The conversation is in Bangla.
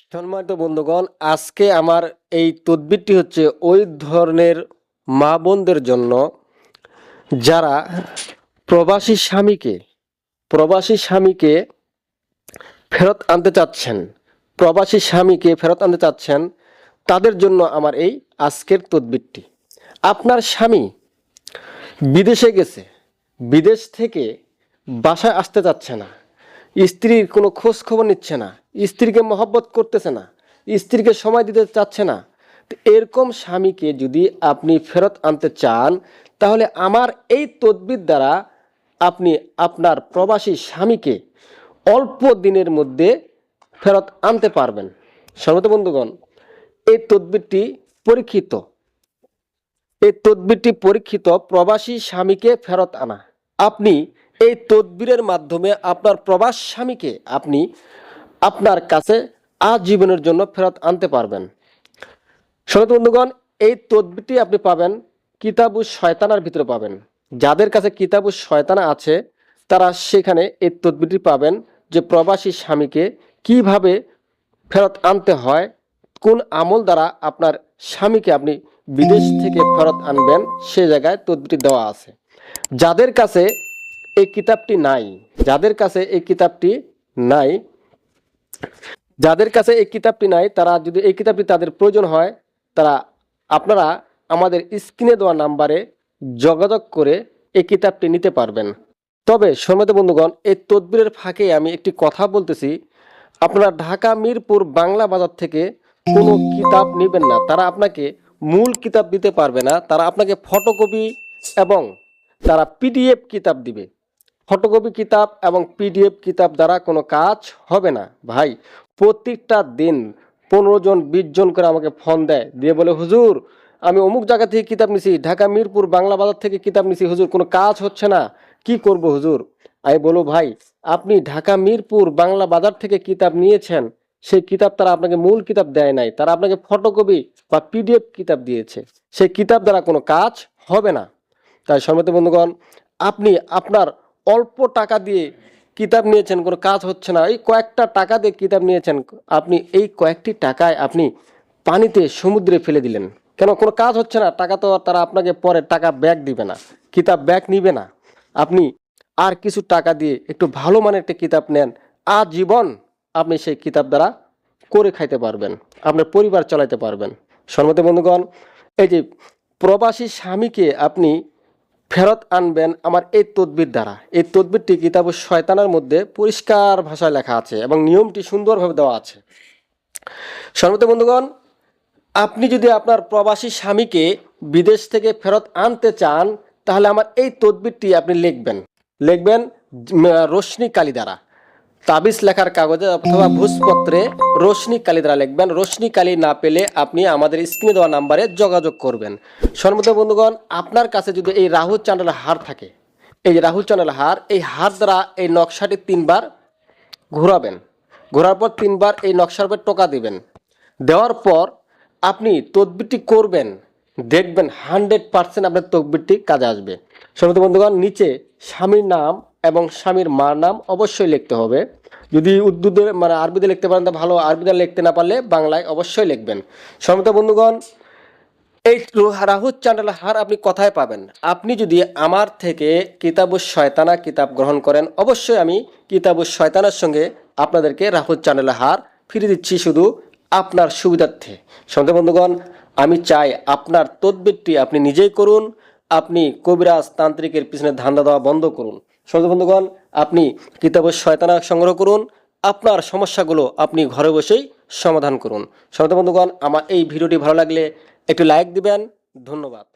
সম্মানিত বন্ধুগণ, আজকে আমার এই তদবিরটি হচ্ছে ওই ধরনের মা বোনদের জন্য যারা প্রবাসী স্বামীকে প্রবাসী স্বামীকে ফেরত আনতে চাচ্ছেন, প্রবাসী স্বামীকে ফেরত আনতে চাচ্ছেন, তাদের জন্য আমার এই আজকের তদবিরটি। আপনার স্বামী বিদেশে গেছে, বিদেশ থেকে বাসায় আসতে চাচ্ছে না, স্ত্রীর কোনো খোঁজ খবর নিচ্ছে না স্ত্রীকে মহব্বত করতেছে না, স্ত্রীকে সময় দিতে চাচ্ছে না। এরকম স্বামীকে যদি আপনি ফেরত আনতে চান, তাহলে আমার এই তদবির দ্বারা আপনি আপনার প্রবাসী স্বামীকে অল্প দিনের মধ্যে ফেরত আনতে পারবেন। সর্বত বন্ধুগণ, এই তদবিরটি পরীক্ষিত। এই তদবিরটি পরীক্ষিত প্রবাসী স্বামীকে ফেরত আনা। আপনি এই তদবিরের মাধ্যমে আপনার প্রবাস স্বামীকে আপনি আপনার কাছে আজীবনের জন্য ফেরত আনতে পারবেন। শরৎ বন্ধুগণ, এই তদবিরটি আপনি পাবেন কিতাবু শয়তানার ভিতরে পাবেন। যাদের কাছে কিতাবু শয়তানা আছে, তারা সেখানে এই তদবিরটি পাবেন যে প্রবাসী স্বামীকে কীভাবে ফেরত আনতে হয়, কোন আমল দ্বারা আপনার স্বামীকে আপনি বিদেশ থেকে ফেরত আনবেন, সে জায়গায় তদবিরটি দেওয়া আছে। যাদের কাছে এই কিতাবটি নাই, যাদের কাছে এই কিতাবটি নাই যাদের কাছে এই কিতাবটি নাই, তারা যদি এই কিতাবটি তাদের প্রয়োজন হয়, তারা আপনারা আমাদের স্ক্রিনে দেওয়া নাম্বারে যোগাযোগ করে এই কিতাবটি নিতে পারবেন। তবে সমেত বন্ধুগণ, এই তদবিরের ফাঁকে আমি একটি কথা বলতেছি। আপনারা ঢাকা, মিরপুর, বাংলা বাজার থেকে কোনো কিতাব নেবেন না। তারা আপনাকে মূল কিতাব দিতে পারবে না। তারা আপনাকে ফটোকপি এবং তারা পিডিএফ কিতাব দিবে। ফটোকপি কিতাব এবং পিডিএফ কিতাব দ্বারা কোনো কাজ হবে না। ভাই, প্রত্যেকটা দিন পনেরো জন, বিশ জন করে আমাকে ফোন দেয়, দিয়ে বলে, হুজুর, আমি অমুক জায়গা থেকে কিতাব নিছি, ঢাকা, মিরপুর, বাংলা বাজার থেকে কিতাব নিছি, হুজুর, কোনো কাজ হচ্ছে না। কি করব হুজুর? আমি বলো ভাই, আপনি ঢাকা, মিরপুর, বাংলা বাজার থেকে কিতাব নিয়েছেন, সেই কিতাব তারা আপনাকে মূল কিতাব দেয় নাই। তারা আপনাকে ফটোকপি বা পিডিএফ কিতাব দিয়েছে, সেই কিতাব দ্বারা কোনো কাজ হবে না। তাই সম্মত বন্ধুগণ, আপনি আপনার অল্প টাকা দিয়ে কিতাব নিয়েছেন, কোনো কাজ হচ্ছে না। এই কয়েকটা টাকা দিয়ে কিতাব নিয়েছেন, আপনি এই কয়েকটি টাকায় আপনি পানিতে সমুদ্রে ফেলে দিলেন। কেন? কোনো কাজ হচ্ছে না, টাকা তো তারা আপনাকে পরে টাকা ব্যাক দিবে না, কিতাব ব্যাক নিবে না। আপনি আর কিছু টাকা দিয়ে একটু ভালো মানের একটা কিতাব নেন, আজীবন আপনি সেই কিতাব দ্বারা করে খাইতে পারবেন, আপনার পরিবার চালাইতে পারবেন। সর্বত বন্ধুগণ, এই যে প্রবাসী স্বামীকে আপনি ফেরত আনবেন আমার এই তদবির দ্বারা। এই তদবিরটি কিতাব শয়তানের মধ্যে পরিষ্কার ভাষায় লেখা আছে এবং নিয়মটি সুন্দরভাবে দেওয়া আছে। সর্বত বন্ধুগণ, আপনি যদি আপনার প্রবাসী স্বামীকে বিদেশ থেকে ফেরত আনতে চান, তাহলে আমার এই তদবিরটি আপনি লিখবেন। লিখবেন রশ্মি কালী দ্বারা। তাবিজ লেখার কাগজে অথবা ভূষপত্রে রোশনি কালি দ্বারা লিখবেন। রোশনি কালি না পেলে আপনি আমাদের স্ক্রিনে দেওয়া নাম্বারে যোগাযোগ করবেন। সর্বত বন্ধুগণ, আপনার কাছে যদি এই রাহু চ্যানেল হার থাকে, এই যে রাহু হার, এই হার দ্বারা এই নকশাটি তিনবার ঘোরাবেন। ঘোরার পর তিনবার এই নকশার উপর টোকা দিবেন। দেওয়ার পর আপনি তদবিরটি করবেন, দেখবেন হান্ড্রেড পার্সেন্ট আপনার তদবিরটি কাজে আসবে। সমস্ত বন্ধুগণ, নিচে স্বামীর নাম এবং স্বামীর মার নাম অবশ্যই লিখতে হবে। যদি উর্দুতে মানে আরবিতে লিখতে পারেন, তা ভালো আরবিতে লিখতে না পারলে বাংলায় অবশ্যই লিখবেন। সমস্ত বন্ধুগণ, এই রাহু চ্যানেল হার আপনি কোথায় পাবেন? আপনি যদি আমার থেকে কিতাবুস শয়তানা কিতাব গ্রহণ করেন, অবশ্যই আমি কিতাবুস শয়তানার সঙ্গে আপনাদেরকে রাহু চ্যানেল হার ফিরে দিচ্ছি শুধু আপনার সুবিধার্থে। সন্ধ্যা বন্ধুগণ, আমি চাই আপনার তদবিরটি আপনি নিজেই করুন, আপনি কবিরাজ তান্ত্রিকের পিছনে ধান্দা দেওয়া বন্ধ করুন। বন্ধুগণ, আপনি কিতাবের শয়তানা সংগ্রহ করুন, আপনার সমস্যাগুলো আপনি ঘরে বসেই সমাধান করুন। বন্ধুগণ, আমার এই ভিডিওটি ভালো লাগলে একটু লাইক দিবেন। ধন্যবাদ।